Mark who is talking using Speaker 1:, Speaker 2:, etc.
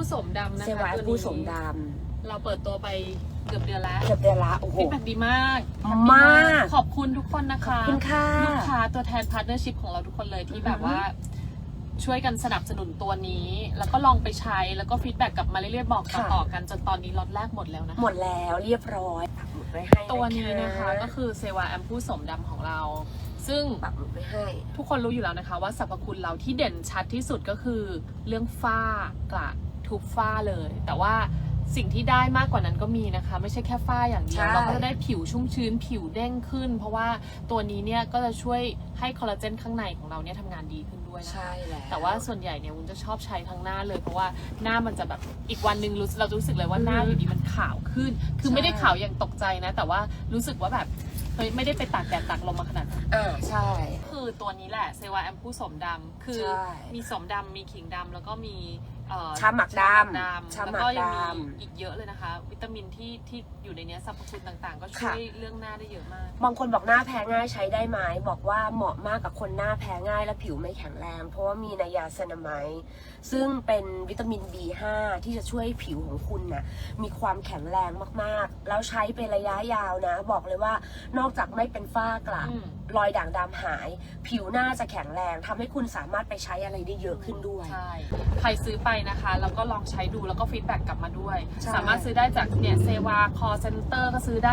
Speaker 1: ผู้สมดำนะ
Speaker 2: เซวา
Speaker 1: คะตัวนี้
Speaker 2: ผู้สมด
Speaker 1: เราเปิดตัวไปเกือบเดือนแล้วำ
Speaker 2: เกือบเดือนละโอ้โห
Speaker 1: ฟีดแบ็กดีมาก
Speaker 2: มาก
Speaker 1: ขอบคุณทุกคนนะ
Speaker 2: ขอบ
Speaker 1: คะ
Speaker 2: คุณค่ะ
Speaker 1: ลูกค้าตัวแทนพาร์ทเนอร์ชิพของเราทุกคนเลยที่แบบว่า ช่วยกันสนับสนุนตัวนี้ แล้วก็ลองไปใช้แล้วก็ฟีดแบ็กกลับมาเรื่อยๆบอก
Speaker 2: ค่ะ
Speaker 1: ต่อๆกันจนตอนนี้ล็อตแรกหมดแล้วนะคะ
Speaker 2: หมดแล้วเรียบร้อยปักหมุดไว้ให้
Speaker 1: ตัวนี้นะคะก็คือเซวาแอมพูสมดำของเรา ซึ่ง
Speaker 2: ปักหมุดไว้ให้
Speaker 1: ทุกคนรู้อยู่แล้วนะคะว่าสรรพคุณเราที่เด่นชัดที่สุดก็คือเรื่องฝ้ากระ ทุบฝ้าเลย แต่ว่าสิ่งที่ได้มากกว่านั้นก็มีนะคะ ไม่ใช่แค่ฝ้าอย่างเดียว
Speaker 2: ใช่
Speaker 1: เราก็จะได้ผิวชุ่มชื้นผิวเด้งขึ้น เพราะว่าตัวนี้เนี่ยก็จะช่วยให้คอลลาเจนข้างในของเราเนี่ยทำงานดีขึ้นด้วยนะคะ
Speaker 2: ใช่แล้ว
Speaker 1: แต่ว่าส่วนใหญ่เนี่ยวุ้นจะชอบใช้ทั้งหน้าเลย เพราะว่าหน้ามันจะแบบอีกวันหนึ่งรู้สึกเราจะรู้สึกเลยว่าหน้า
Speaker 2: อือฮึ
Speaker 1: อยู่ดีมันขาวขึ้น คือ
Speaker 2: ใช่
Speaker 1: ไม่ได้ขาวอย่างตกใจนะ แต่ว่ารู้สึกว่าแบบเฮ้ยไม่ได้ไปตากแดดตากลมมาขนาดนั้น
Speaker 2: อ่าใช่
Speaker 1: คือตัวนี้แหละเซวาแอมพูสมดำคือ
Speaker 2: ใช่
Speaker 1: มีสมดำมีขิงดำแล้วก็มี เอ่อ
Speaker 2: ชาหมักดำ
Speaker 1: ชาหมัก
Speaker 2: ชาหมัก
Speaker 1: แล้วก็ยังมี
Speaker 2: ดำ
Speaker 1: อีกเยอะเลยนะคะ วิตามินที่ที่อยู่ในเนี้ยสรรพคุณต่างๆ ก็ช่วยเรื่องหน้าได้เยอะมาก
Speaker 2: บางคนบอกหน้าแพ้ง่ายใช้ได้ไหมบอกว่าเหมาะมากกับคนหน้าแพ้ง่ายและผิวไม่แข็งแรง เพราะว่ามีไนายาเซนามายด์ซึ่งเป็นวิตามิน B5 ที่จะช่วยผิวของคุณนะ่ะมีความแข็งแรงมากๆ แล้วใช้เป็นระยะยาวนะ บอกเลยว่านอกจากไม่เป็นฝ้ากระ
Speaker 1: อืม
Speaker 2: รอยด่างดำหาย ผิวหน้าจะแข็งแรงทำให้คุณสามารถไปใช้อะไรได้เยอะขึ้นด้วย
Speaker 1: ใช่ ใครซื้อไปนะคะ แล้วก็ลองใช้ดูแล้วก็ฟีดแบ็กกลับมาด้วย
Speaker 2: ใช่
Speaker 1: สามารถซื้อได้จากเนี่ยเซวาคอเซ็นเตอร์ก็ซื้อได้